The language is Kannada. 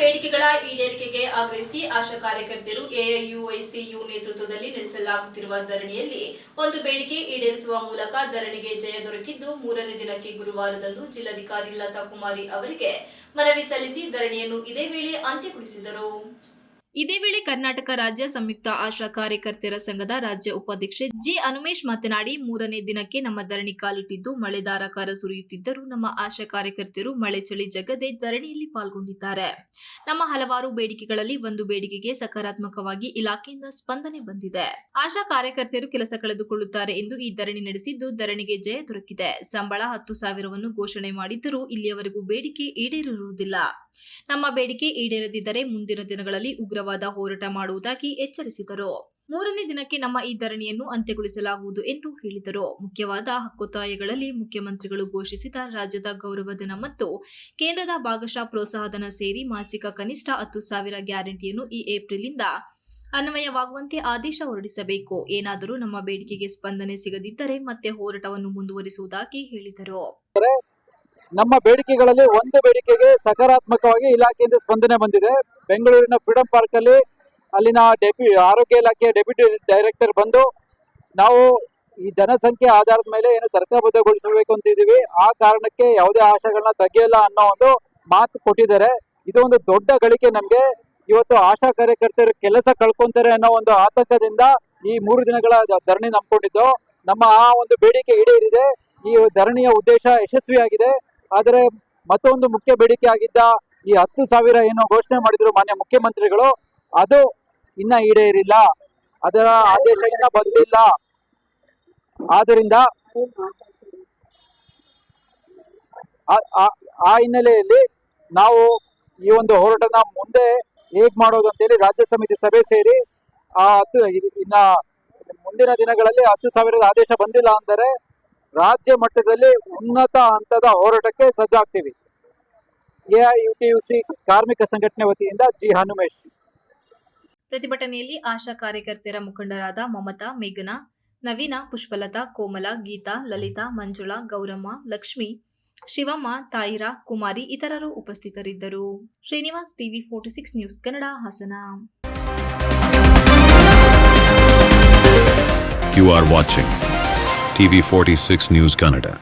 ಬೇಡಿಕೆಗಳ ಈಡೇರಿಕೆಗೆ ಆಗ್ರಹಿಸಿ ಆಶಾ ಕಾರ್ಯಕರ್ತರು ಎಐಯುಐಸಿಯು ನೇತೃತ್ವದಲ್ಲಿ ನಡೆಸಲಾಗುತ್ತಿರುವ ಧರಣಿಯಲ್ಲಿ ಒಂದು ಬೇಡಿಕೆ ಈಡೇರಿಸುವ ಮೂಲಕ ಧರಣಿಗೆ ಜಯ ದೊರಕಿದ್ದು ಮೂರನೇ ದಿನಕ್ಕೆ ಗುರುವಾರದಂದು ಜಿಲ್ಲಾಧಿಕಾರಿ ಲತಾ ಕುಮಾರಿ ಅವರಿಗೆ ಮನವಿ ಸಲ್ಲಿಸಿ ಧರಣಿಯನ್ನು ಇದೇ ವೇಳೆ ಅಂತ್ಯಗೊಳಿಸಿದರು. ಇದೇ ವೇಳೆ ಕರ್ನಾಟಕ ರಾಜ್ಯ ಸಂಯುಕ್ತ ಆಶಾ ಕಾರ್ಯಕರ್ತರ ಸಂಘದ ರಾಜ್ಯ ಉಪಾಧ್ಯಕ್ಷೆ ಜಿ ಅನುಮೇಶ್ ಮಾತನಾಡಿ ಮೂರನೇ ದಿನಕ್ಕೆ ನಮ್ಮ ಧರಣಿ ಕಾಲಿಟ್ಟಿದ್ದು, ಮಳೆ ಧಾರಾಕಾರ ಸುರಿಯುತ್ತಿದ್ದರೂ ನಮ್ಮ ಆಶಾ ಕಾರ್ಯಕರ್ತರು ಮಳೆ ಚಳಿ ಜಗದೆ ಧರಣಿಯಲ್ಲಿ ಪಾಲ್ಗೊಂಡಿದ್ದಾರೆ. ನಮ್ಮ ಹಲವಾರು ಬೇಡಿಕೆಗಳಲ್ಲಿ ಒಂದು ಬೇಡಿಕೆಗೆ ಸಕಾರಾತ್ಮಕವಾಗಿ ಇಲಾಖೆಯಿಂದ ಸ್ಪಂದನೆ ಬಂದಿದೆ. ಆಶಾ ಕಾರ್ಯಕರ್ತರು ಕೆಲಸ ಕಳೆದುಕೊಳ್ಳುತ್ತಾರೆ ಎಂದು ಈ ಧರಣಿ ನಡೆಸಿದ್ದು, ಧರಣಿಗೆ ಜಯ ದೊರಕಿದೆ. ಸಂಬಳ ಹತ್ತು ಸಾವಿರವನ್ನು ಘೋಷಣೆ ಮಾಡಿದ್ದರೂ ಇಲ್ಲಿಯವರೆಗೂ ಬೇಡಿಕೆ ಈಡೇರಿರುವುದಿಲ್ಲ. ನಮ್ಮ ಬೇಡಿಕೆ ಈಡೇರದಿದ್ದರೆ ಮುಂದಿನ ದಿನಗಳಲ್ಲಿ ಉಗ್ರವಾದ ಹೋರಾಟ ಮಾಡುವುದಾಗಿ ಎಚ್ಚರಿಸಿದರು. ಮೂರನೇ ದಿನಕ್ಕೆ ನಮ್ಮ ಈ ಧರಣಿಯನ್ನು ಅಂತ್ಯಗೊಳಿಸಲಾಗುವುದು ಎಂದು ಹೇಳಿದರು. ಮುಖ್ಯವಾದ ಹಕ್ಕೊತ್ತಾಯಗಳಲ್ಲಿ ಮುಖ್ಯಮಂತ್ರಿಗಳು ಘೋಷಿಸಿದ ರಾಜ್ಯದ ಗೌರವಧನ ಮತ್ತು ಕೇಂದ್ರದ ಭಾಗಶಃ ಪ್ರೋತ್ಸಾಹಧನ ಸೇರಿ ಮಾಸಿಕ ಕನಿಷ್ಠ ಹತ್ತು ಸಾವಿರ ಗ್ಯಾರಂಟಿಯನ್ನು ಈ ಏಪ್ರಿಲ್ನಿಂದ ಅನ್ವಯವಾಗುವಂತೆ ಆದೇಶ ಹೊರಡಿಸಬೇಕು. ಏನಾದರೂ ನಮ್ಮ ಬೇಡಿಕೆಗೆ ಸ್ಪಂದನೆ ಸಿಗದಿದ್ದರೆ ಮತ್ತೆ ಹೋರಾಟವನ್ನು ಮುಂದುವರಿಸುವುದಾಗಿ ಹೇಳಿದರು. ನಮ್ಮ ಬೇಡಿಕೆಗಳಲ್ಲಿ ಒಂದು ಬೇಡಿಕೆಗೆ ಸಕಾರಾತ್ಮಕವಾಗಿ ಇಲಾಖೆಯಿಂದ ಸ್ಪಂದನೆ ಬಂದಿದೆ. ಬೆಂಗಳೂರಿನ ಫ್ರೀಡಂ ಪಾರ್ಕ್ ಅಲ್ಲಿ ಅಲ್ಲಿನ ಡೆಪ್ಯೂ, ಆರೋಗ್ಯ ಇಲಾಖೆಯ ಡೆಪ್ಯೂಟಿ ಡೈರೆಕ್ಟರ್ ಬಂದು, ನಾವು ಈ ಜನಸಂಖ್ಯೆ ಆಧಾರದ ಮೇಲೆ ಏನು ತರ್ಕಬದ್ಧಗೊಳಿಸಬೇಕು ಅಂತಿದೀವಿ ಆ ಕಾರಣಕ್ಕೆ ಯಾವುದೇ ಆಶಾಗಳನ್ನ ತೆಗೆಯಲ್ಲ ಅನ್ನೋ ಒಂದು ಮಾತು ಕೊಟ್ಟಿದ್ದಾರೆ. ಇದು ಒಂದು ದೊಡ್ಡ ಗಳಿಕೆ ನಮ್ಗೆ. ಇವತ್ತು ಆಶಾ ಕಾರ್ಯಕರ್ತರು ಕೆಲಸ ಕಳ್ಕೊಂತಾರೆ ಅನ್ನೋ ಒಂದು ಆತಂಕದಿಂದ ಈ ಮೂರು ದಿನಗಳ ಧರಣಿ ನಂಬ್ಕೊಂಡಿದ್ದು ನಮ್ಮ ಆ ಒಂದು ಬೇಡಿಕೆ ಈಡೇರಿದೆ. ಈ ಧರಣಿಯ ಉದ್ದೇಶ ಯಶಸ್ವಿಯಾಗಿದೆ. ಆದರೆ ಮತ್ತೊಂದು ಮುಖ್ಯ ಬೇಡಿಕೆ ಆಗಿದ್ದ ಈ ಹತ್ತು ಸಾವಿರ ಏನು ಘೋಷಣೆ ಮಾಡಿದ್ರು ಮಾನ್ಯ ಮುಖ್ಯಮಂತ್ರಿಗಳು, ಅದು ಇನ್ನ ಈಡೇರಿಲ್ಲ. ಅದರ ಆದೇಶ ಇನ್ನ ಬಂದಿಲ್ಲ. ಆದ್ದರಿಂದ ಆ- ಹಿನ್ನೆಲೆಯಲ್ಲಿ ನಾವು ಈ ಒಂದು ಹೋರಾಟನ ಮುಂದೆ ಹೇಗ್ ಮಾಡೋದು ಅಂತೇಳಿ ರಾಜ್ಯ ಸಮಿತಿ ಸಭೆ ಸೇರಿ ಆ ಹತ್ತು, ಇನ್ನ ಮುಂದಿನ ದಿನಗಳಲ್ಲಿ ಹತ್ತು ಸಾವಿರದ ಆದೇಶ ಬಂದಿಲ್ಲ ಅಂದರೆ ರಾಜ್ಯ ಮಟ್ಟದಲ್ಲಿ ಉನ್ನತ ಹಂತದ ಹೋರಾಟಕ್ಕೆ ಸಜ್ಜಾಗ್ತೀವಿ. ಎಐಯುಟಿಯುಸಿ ಕಾರ್ಮಿಕ ಸಂಘಟನೆ ವತಿಯಿಂದ ಜಿ ಹನುಮೇಶ್. ಪ್ರತಿಭಟನೆಯಲ್ಲಿ ಆಶಾ ಕಾರ್ಯಕರ್ತೆಯರ ಮುಖಂಡರಾದ ಮಮತಾ ಮೇಘನಾ ನವೀನ ಪುಷ್ಪಲತಾ ಕೋಮಲ ಗೀತಾ ಲಲಿತಾ ಮಂಜುಳಾ ಗೌರಮ್ಮ ಲಕ್ಷ್ಮಿ ಶಿವಮ್ಮ ತಾಯಿರಾ ಕುಮಾರಿ ಇತರರು ಉಪಸ್ಥಿತರಿದ್ದರು. Srinivas TV forty six news Kannada Hassan. You TV46 News Canada.